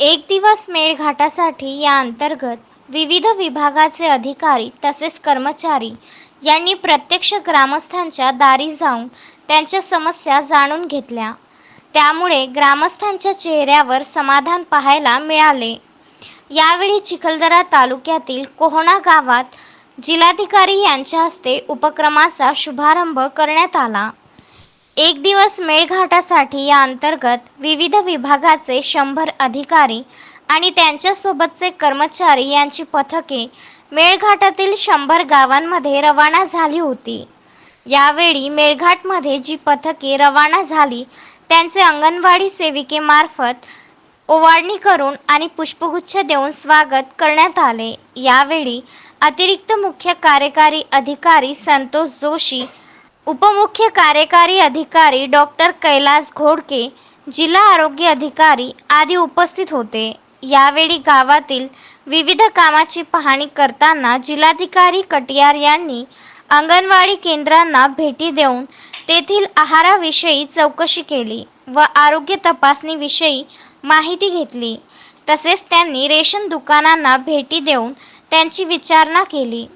एक दिवस मेळघाटासाठी या अंतर्गत विविध विभागाचे अधिकारी तसेच कर्मचारी यांनी प्रत्यक्ष ग्रामस्थांच्या दारी जाऊन त्यांच्या समस्या जाणून घेतल्या. त्यामुळे ग्रामस्थांच्या चेहऱ्यावर समाधान पाहायला मिळाले. यावेळी चिखलदरा तालुक्यातील कोहणा गावात जिल्हाधिकारी यांच्या हस्ते उपक्रमाचा शुभारंभ करण्यात आला. एक दिवस मेळघाटासाठी या अंतर्गत विविध विभागाचे शंभर अधिकारी आणि त्यांच्यासोबतचे कर्मचारी यांची पथके मेळघाटातील शंभर गावांमध्ये रवाना झाली होती. यावेळी मेळघाटमध्ये जी पथके रवाना झाली त्यांचे अंगणवाडी सेविकेमार्फत ओवाळणी करून आणि पुष्पगुच्छ देऊन स्वागत करण्यात आले. यावेळी अतिरिक्त मुख्य कार्यकारी अधिकारी संतोष जोशी उपमुख्य कार्यकारी अधिकारी डॉक्टर कैलास घोडके जिल्हा आरोग्य अधिकारी आदी उपस्थित होते. यावेळी गावातील विविध कामाची पाहणी करताना जिल्हाधिकारी कटियार यांनी अंगणवाडी केंद्रांना भेटी देऊन तेथील आहाराविषयी चौकशी केली व आरोग्य तपासणीविषयी माहिती घेतली. तसेच त्यांनी रेशन दुकानांना भेटी देऊन त्यांची विचारणा केली.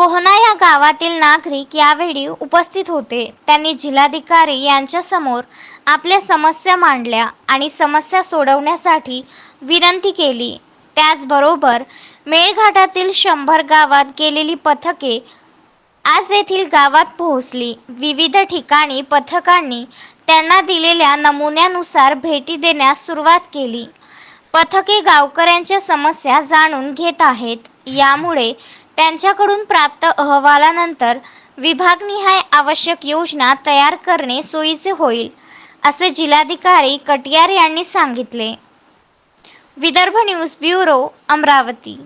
कोहना या गावातील नागरिक यावेळी उपस्थित होते. त्यांनी जिल्हाधिकारी यांच्यासमोर आपल्या समस्या मांडल्या आणि समस्या सोडवण्यासाठी विनंती केली. त्याचबरोबर मेळघाटातील शंभर गावात गेलेली पथके आज येथील गावात पोहोचली. विविध ठिकाणी पथकांनी त्यांना दिलेल्या नमुन्यानुसार भेटी देण्यास सुरुवात केली. पथके गावकऱ्यांच्या समस्या जाणून घेत आहेत. यामुळे त्यांच्याकडून प्राप्त अहवालानंतर विभागनिहाय आवश्यक योजना तयार करणे सोयीचे होईल असे जिल्हाधिकारी कटियार यांनी सांगितले. Vidarbha news bureau Amravati.